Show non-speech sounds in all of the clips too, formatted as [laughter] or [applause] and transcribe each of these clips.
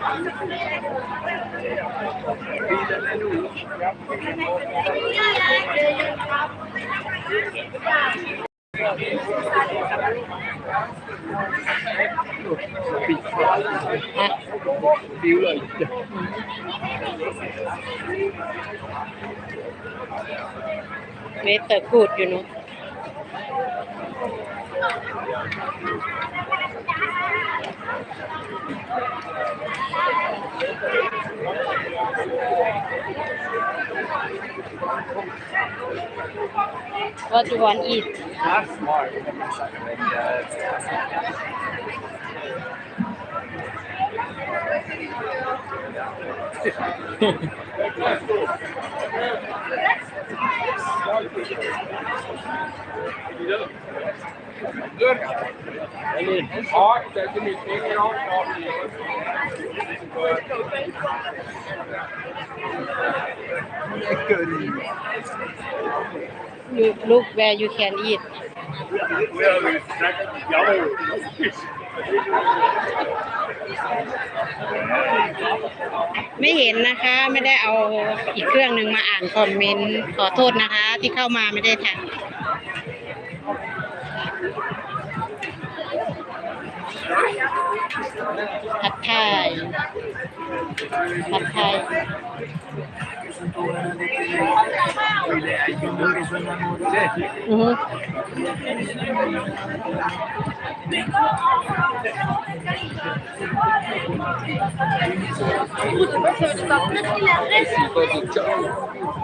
ฮะบิวเลยเมตเตอร์กูดอยู่เนุ What do you want to eat? That's [laughs] smart. [laughs] [laughs] Good. I mean, it's hot. That can be taken off off Good. You look where you can eat. Well, it's not yellow. ไม่เห็นนะคะ ไม่ได้เอาอีกเครื่องหนึ่งมาอ่านคอมเมนต์ ขอโทษนะคะ ที่เข้ามาไม่ได้ทัน ผัดไทยผัดไทยอือฮึ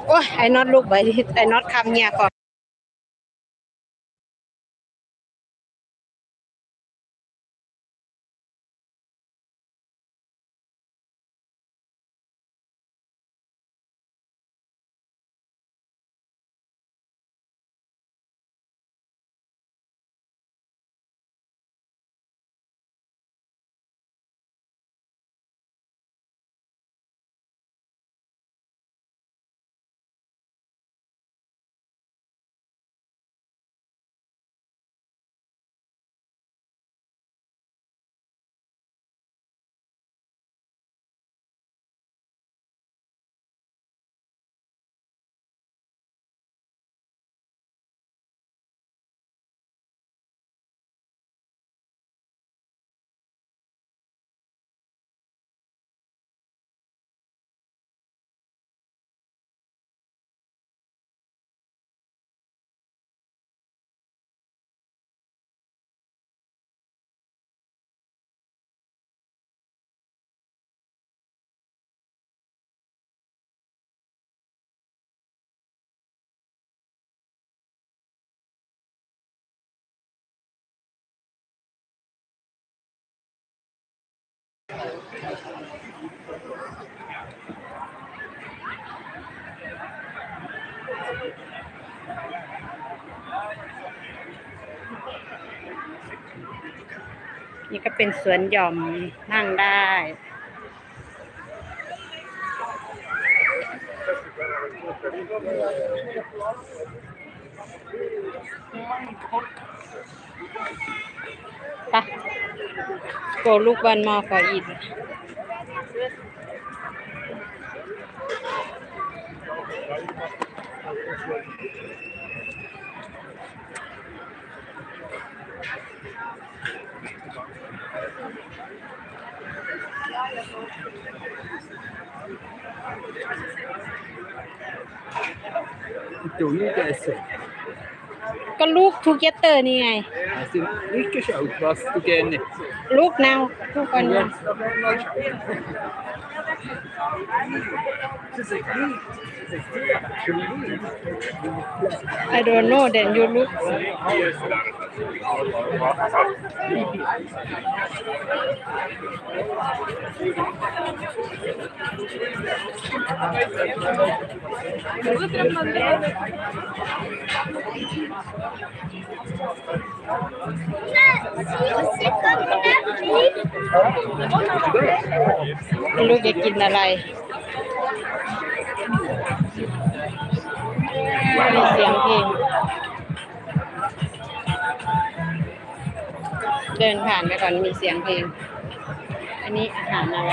โอ้ยไอ้น็อตลูกไปไอ้น็อตคำเนี่ยก่อน นี่ก็เป็นสวนหย่อมนั่งได้ไปโกลูกวันมอขออีก Du inte så. ก็ลูกทูเกเตอร์นี่ไง Alltså, mycket kött, du kan ลูกแนวลูกก่อนนะ I don't know then you lookลูกจะกินอะไร มีเสียงเพลง เดินผ่านไปก่อนมีเสียงเพลง อันนี้อาหารอะไร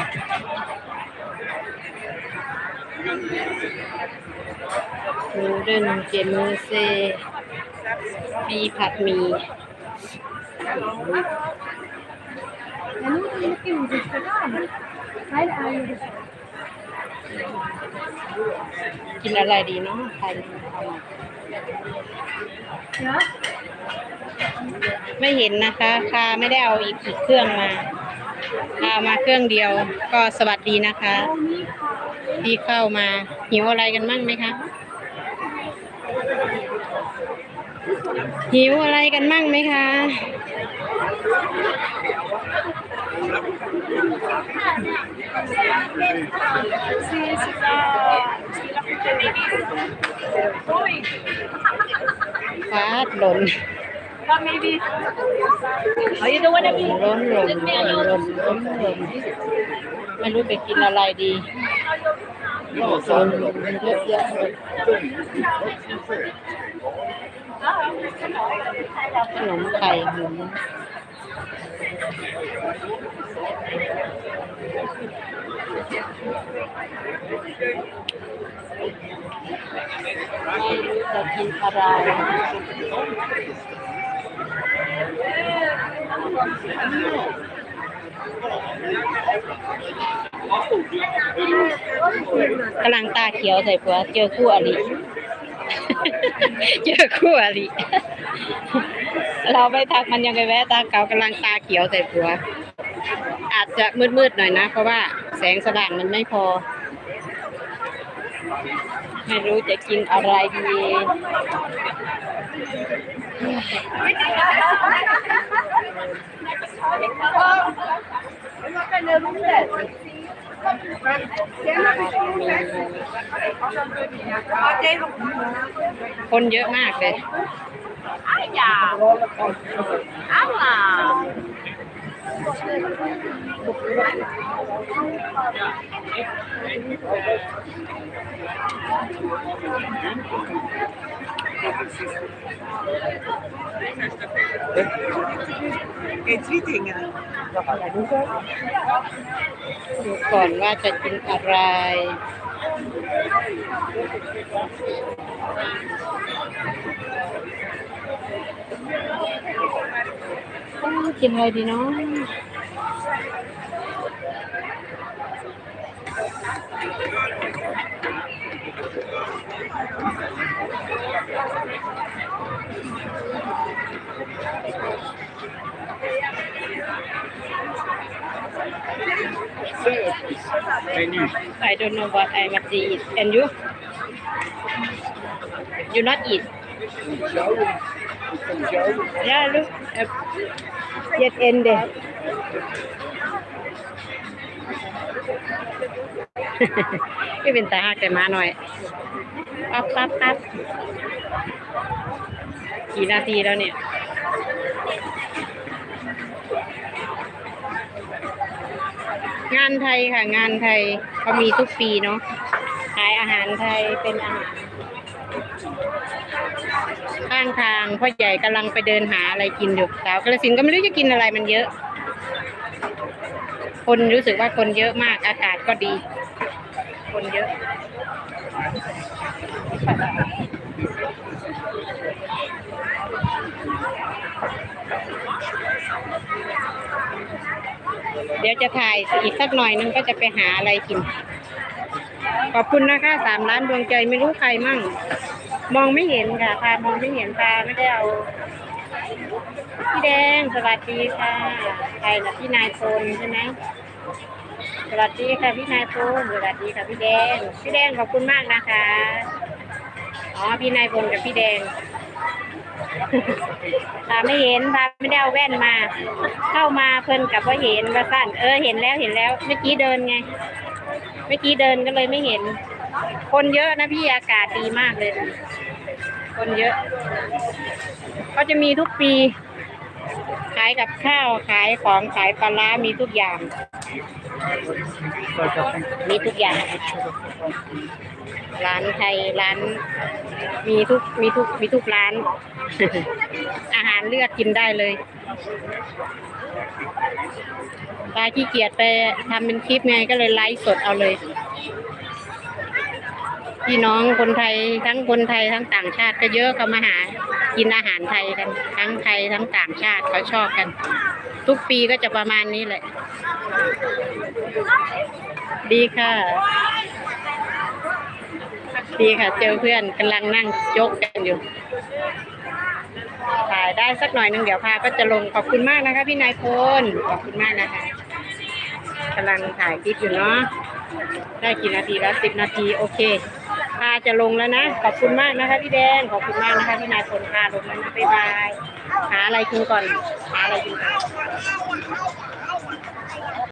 นูเดิลเจมือเซมีผัดหมี่ En nu är det mycket odlingsprogram. Här är ju det กินอะไรดีเนาะใครเอามา Ja. ไม่เห็นนะคะคาไม่ได้เอาอีกอีกเครื่องมาคามาเครื่องเดียว ก็สวัสดีนะคะ ที่เข้ามาหิวอะไรกันมั่งไหมคะหิวอะไรกันมั่งไหมคะ ฟาดหล่น Oh, you don't want to หล่นหล่นหล่นหล่นหล่นหล่นไม่รู้ไปกินอะไรดีหล่นหล่นหล่นเยอะแยะเลยขนมไข่หมู ไม่รู้จะกินอะไรกำลังตาเขียวใส่ผัวเจอคู่อริเจอคู่อริเราไปทักมันยังไงแวะตาเก่ากำลังตาเขียวใส่ผัว อาจจะมืดๆหน่อยนะ เพราะว่าแสงสว่างมันไม่พอ ไม่รู้จะกินอะไรดีคนเยอะมากเลยดูก่อนว่ เอ็นที่จริงอะดูก่อนว่าจะกินอะไร có chừng này thì nó I don't know what I must eat. And you? You not eat. Yeah look uh, yet end there ไม่เป็นตาหักแต่มาหน่อยปั๊บปั๊บปั๊บกี่นาทีแล้วเนี่ยงานไทยค่ะ งานไทยเขามีทุกปีเนาะขายอาหารไทยเป็นอาหารางทางพ่อใหญ่กำลังไปเดินหาอะไรกินอยู่สาวกระสินธุ์ก็ไม่รู้จะกินอะไรมันเยอะ คนรู้สึกว่าคนเยอะมากอากาศก็ดี คนเยอะ เดี๋ยวจะถ่ายอีกสักหน่อยนึงก็จะไปหาอะไรกิน ขอบคุณนะคะสามล้านดวงใจไม่รู้ใครมั่ง มองไม่เห็นค่ะพามองไม่เห็นตาไม่ได้เอาพี่แดงสวัสดีค่ะใครนะพี่นายพลใช่ไหมสวัสดีค่ะพี่นายพลสวัสดีค่ะพี่แดง พี่แดงขอบคุณมากนะคะอ๋อพี่นายพลกับพี่แดงตาไม่เห็นตาไม่ได้เอาแว่นมา เข้ามาเพิ่นกับว่าเห็นว่าสั้นเออเห็นแล้วเห็นแล้วเมื่อกี้เดินไง เมื่อกี้เดินก็เลยไม่เห็น คนเยอะนะพี่อากาศดีมากเลยนะ คนเยอะก็จะมีทุกปี ขายกับข้าวขายของขายปลาร้ามีทุกอย่าง มีทุกอย่าง ร้านไทยร้านมีทุกมีทุกมีทุกร้าน อาหารเลือกกินได้เลยตาขี้เกียจไปทำเป็นคลิปไงก็เลยไลฟ์สดเอาเลย พี่น้องคนไทยทั้งคนไทยทั้งต่างชาติก็เยอะเขามาหากินอาหารไทยกัน ทั้งไทยทั้งต่างชาติเขาชอบกัน ทุกปีก็จะประมาณนี้แหละ ดีค่ะ ดีค่ะ เจอเพื่อนกำลังนั่งยกกันอยู่ถ่ายได้สักหน่อยนึงเดี๋ยวพาก็จะลงขอบคุณมากนะคะ พี่นายพลขอบคุณมากนะคะกำลังถ่ายคลิปอยู่เนาะได้กี่นาทีแล้วสิบนาที โอเคาจะลงแล้วนะ ขอบคุณมากนะคะพี่แดง ขอบคุณมากนะคะพี่นายพลพาลงแล้วนะบ๊ายบาย หาอะไรกินก่อน หาอะไรกินก่อน